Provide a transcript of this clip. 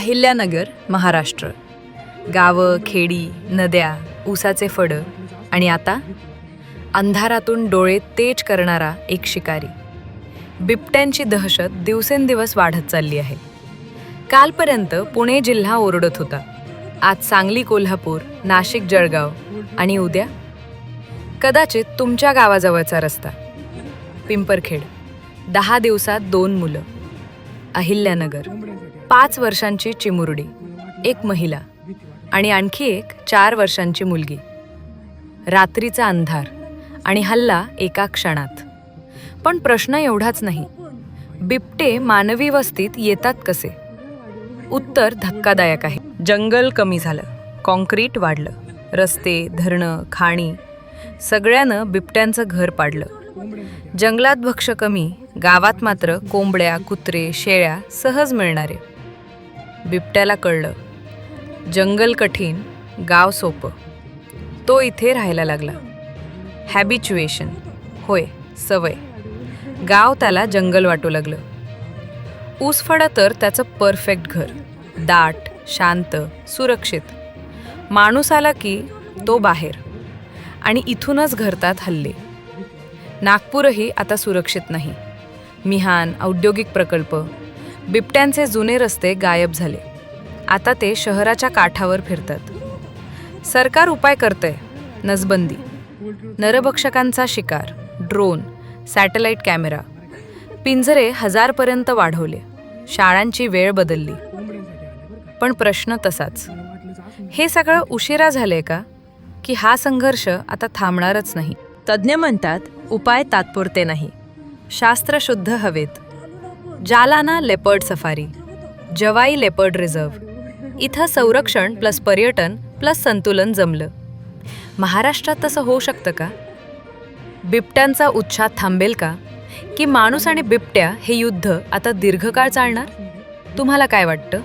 अहिल्यानगर महाराष्ट्र. गावं खेडी नद्या ऊसाचे फडं आणि आता अंधारातून डोळे तेज करणारा एक शिकारी. बिबट्यांची दहशत दिवसेंदिवस वाढत चालली आहे. कालपर्यंत पुणे जिल्हा ओरडत होता. आज सांगली कोल्हापूर नाशिक जळगाव आणि उद्या कदाचित तुमच्या गावाजवळचा रस्ता. पिंपरखेड. दहा दिवसात दोन मुलं. अहिल्यानगर. पाच वर्षांची चिमुरडी एक महिला आणि आणखी एक चार वर्षांची मुलगी. रात्रीचा अंधार आणि हल्ला एका क्षणात. पण प्रश्न एवढाच नाही बिबटे मानवी वस्तीत येतात कसे? उत्तर धक्कादायक आहे. जंगल कमी झालं कॉन्क्रीट वाढलं रस्ते धरणं खाणी सगळ्यानं बिबट्यांचं घर पाडलं. जंगलात भक्ष कमी गावात मात्र कोंबड्या कुत्रे शेळ्या सहज मिळणारे. बिबट्याला कळलं. जंगल कठीण गाव सोपं. तो इथे राहायला लागला. हॅबिच्युएशन होय सवय. गाव त्याला जंगल वाटू लागलं. ऊसफडा तर त्याचं परफेक्ट घर. दाट शांत सुरक्षित. माणूस आला की तो बाहेर. आणि इथूनच घरतात हल्ले. नागपूरही आता सुरक्षित नाही. मिहान औद्योगिक प्रकल्प बिबट्यांचे जुने रस्ते गायब झाले. आता ते शहराच्या काठावर फिरतात. सरकार उपाय करतंय नसबंदी. नरभक्षकांचा शिकार ड्रोन सॅटेलाइट कॅमेरा. पिंजरे हजारपर्यंत वाढवले. शाळांची वेळ बदलली. पण प्रश्न तसाच. हे सगळं उशिरा झालंय का? की हा संघर्ष आता थांबणारच नाही. तज्ज्ञ म्हणतात उपाय तात्पुरते नाही. शास्त्रशुद्ध हवेत. Jhalana leopard safari Jawai leopard reserve. इथं संरक्षण प्लस पर्यटन प्लस संतुलन जमलं. महाराष्ट्रात तसं होऊ शकतं का? बिबट्यांचा उच्छाद थांबेल का? की माणूस आणि बिबट्या हे युद्ध आता दीर्घकाळ चालणार? तुम्हाला काय वाटतं?